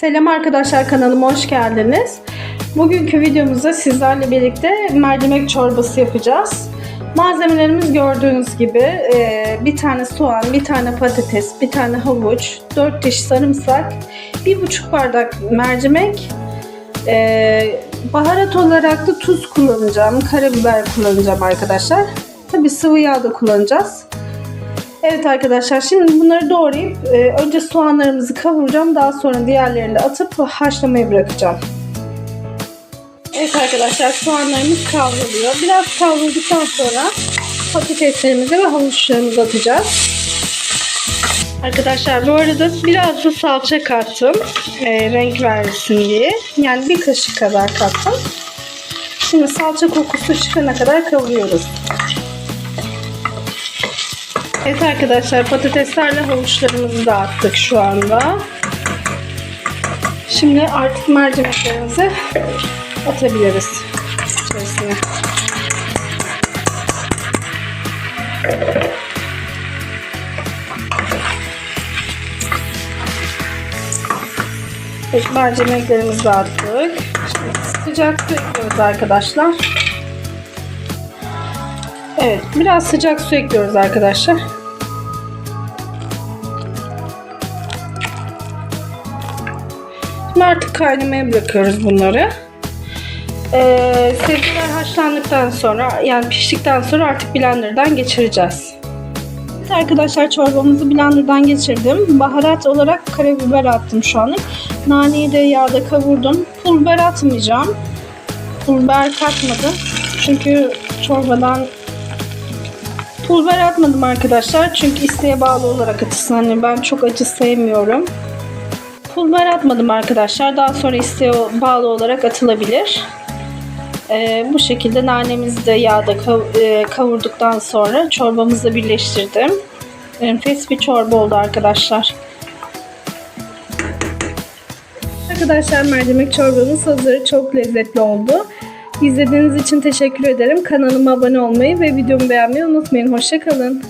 Selam arkadaşlar kanalıma hoş geldiniz. Bugünkü videomuzda sizlerle birlikte mercimek çorbası yapacağız. Malzemelerimiz gördüğünüz gibi e, bir tane soğan, bir tane patates, bir tane havuç, 4 diş sarımsak, 1,5 bardak mercimek, e, baharat olarak da tuz kullanacağım, karabiber kullanacağım arkadaşlar. Tabi sıvı yağ da kullanacağız. Evet arkadaşlar şimdi bunları doğrayıp e, önce soğanlarımızı kavuracağım. Daha sonra diğerlerini de atıp haşlamaya bırakacağım. Evet arkadaşlar soğanlarımız kavruluyor. Biraz kavrulduktan sonra patateslerimizi ve havuçlarımızı atacağız. Arkadaşlar bu arada biraz da salça kattım. e, renk versin diye. Yani bir kaşık kadar kattım. Şimdi salça kokusu çıkana kadar kavuruyoruz. Evet arkadaşlar patateslerle havuçlarımızı da attık şu anda. Şimdi artık mercimeklerimizi atabiliriz içerisine. Evet, mercimeklerimizi de attık. Şimdi sıcak su ekliyoruz arkadaşlar. Evet, biraz sıcak su ekliyoruz arkadaşlar. Şimdi artık kaynamaya bırakıyoruz bunları. Ee, sebzeler haşlandıktan sonra yani piştikten sonra artık blenderdan geçireceğiz. Evet arkadaşlar çorbamızı blenderdan geçirdim. Baharat olarak karabiber attım şu anlık. Naneyi de yağda kavurdum. Pul biber atmayacağım. Pul biber katmadım. Çünkü çorbadan Pul biber atmadım arkadaşlar. Çünkü isteğe bağlı olarak atılsın. Hani ben çok acı sevmiyorum. Pul biber atmadım arkadaşlar. Daha sonra isteğe bağlı olarak atılabilir. Ee, bu şekilde nanemizi de yağda kav- e, kavurduktan sonra çorbamızla birleştirdim. Enfes bir çorba oldu arkadaşlar. Arkadaşlar mercimek çorbamız hazır. Çok lezzetli oldu. İzlediğiniz için teşekkür ederim. Kanalıma abone olmayı ve videomu beğenmeyi unutmayın. Hoşçakalın.